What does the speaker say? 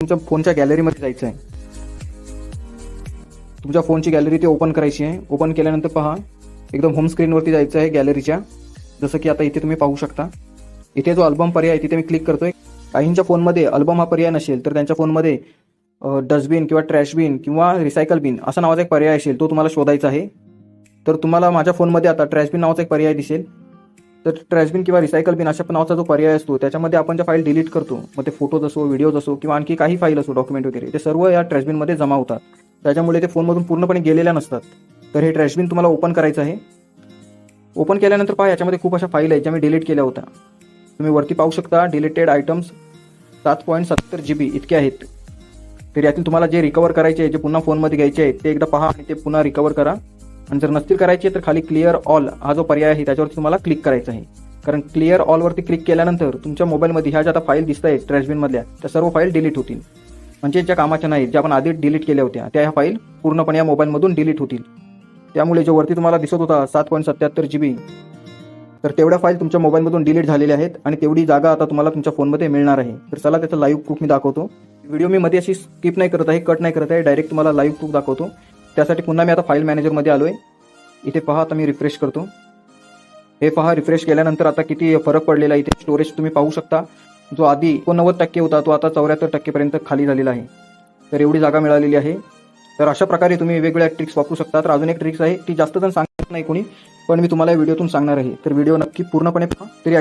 तुमच्या फोनच्या गॅलरीमध्ये जायचं आहे तुमच्या फोनची गॅलरी ती ओपन करायची आहे. ओपन केल्यानंतर पहा एकदम होम स्क्रीनवरती जायचं आहे गॅलरीच्या जसं की आता इथे तुम्ही पाहू शकता. इथे जो अल्बम पर्याय आहे तिथे मी क्लिक करतोय. काहींच्या फोनमध्ये अल्बम हा पर्याय नसेल तर त्यांच्या फोनमध्ये डस्टबिन किंवा ट्रॅशबिन किंवा रिसायकल बिन असा नावाचा एक पर्याय असेल तो तुम्हाला शोधायचा आहे. तर तुम्हाला माझ्या फोनमध्ये आता ट्रॅशबिन नावाचा एक पर्याय दिसेल. तर ट्रॅशबिन किंवा रिसायकल बिन अशा नावाचा जो पर्याय असतो त्याच्यामध्ये आपण ज्या फाईल डिलीट करतो मग ते फोटोज असो व्हिडिओज असो किंवा आणखी काही फाईल असो डॉक्युमेंट वगैरे ते सर्व या ट्रॅशबिनमध्ये जमा होतात. त्याच्यामुळे ते फोनमधून पूर्णपणे गेलेल्या नसतात. तर हे ट्रॅशबिन तुम्हाला ओपन करायचं आहे. ओपन केल्यानंतर पहा याच्यामध्ये खूप अशा फाईल आहेत ज्या मी डिलीट केल्या होत्या. तुम्ही वरती पाहू शकता डिलीटेड आयटम्स सात पॉईंट सत्तर जी बी इतके आहेत. तर यातील तुम्हाला जे रिकवर करायचे आहे जे पुन्हा फोनमध्ये घ्यायचे आहेत ते एकदा पहा आणि ते पुन्हा रिकवर करा. आणि जर नसतील करायचे तर खाली क्लिअर ऑल हा जो पर्याय आहे त्याच्यावरती तुम्हाला क्लिक करायचं आहे. कारण क्लिअर ऑलवरती क्लिक केल्यानंतर तुमच्या मोबाईलमध्ये ह्या ज्या आता फाईल दिसत आहेत ट्रॅशबिनमधल्या त्या सर्व फाईल डिलीट होतील. म्हणजे ज्या कामाच्या नाहीत ज्या आपण आधी डिलीट केल्या होत्या त्या ह्या फाईल पूर्णपणे या मोबाईलमधून डिलीट होतील. त्यामुळे जो वरती तुम्हाला दिसत होता सात पॉईंट सत्याहत्तर जी बी तर तेवढ्या फाईल तुमच्या मोबाईलमधून डिलीट झालेल्या आहेत आणि तेवढी जागा आता तुम्हाला तुमच्या फोनमध्ये मिळणार आहे. तर चला त्याचा लाईव्ह प्रूफ मी दाखवतो. व्हिडिओ मी मध्ये अशी स्किप नाही करत आहे कट नाही करत आहे डायरेक्ट तुम्हाला लाईव्ह प्रूफ दाखवतो. त्यासाठी पुन्हा मी आता फाईल मॅनेजरमध्ये आलो आहे इथे पहा आता मी रिफ्रेश करतो. हे पहा रिफ्रेश केल्यानंतर आता किती फरक पडलेला आहे. इथे स्टोरेज तुम्ही पाहू शकता. जो आधी एकोणनव्वद टक्के होता तो आता चौऱ्याहत्तर टक्केपर्यंत खाली झालेला आहे. तर एवढी जागा मिळालेली आहे. तर अशा प्रकारे तुम्ही वेगवेगळ्या ट्रिक्स वापरू शकता. तर अजून एक ट्रिक्स आहे ती जास्त जण सांगत नाही कोणी पण मी तुम्हाला या व्हिडिओतून सांगणार आहे. तर व्हिडिओ नक्की पूर्णपणे पहा तरी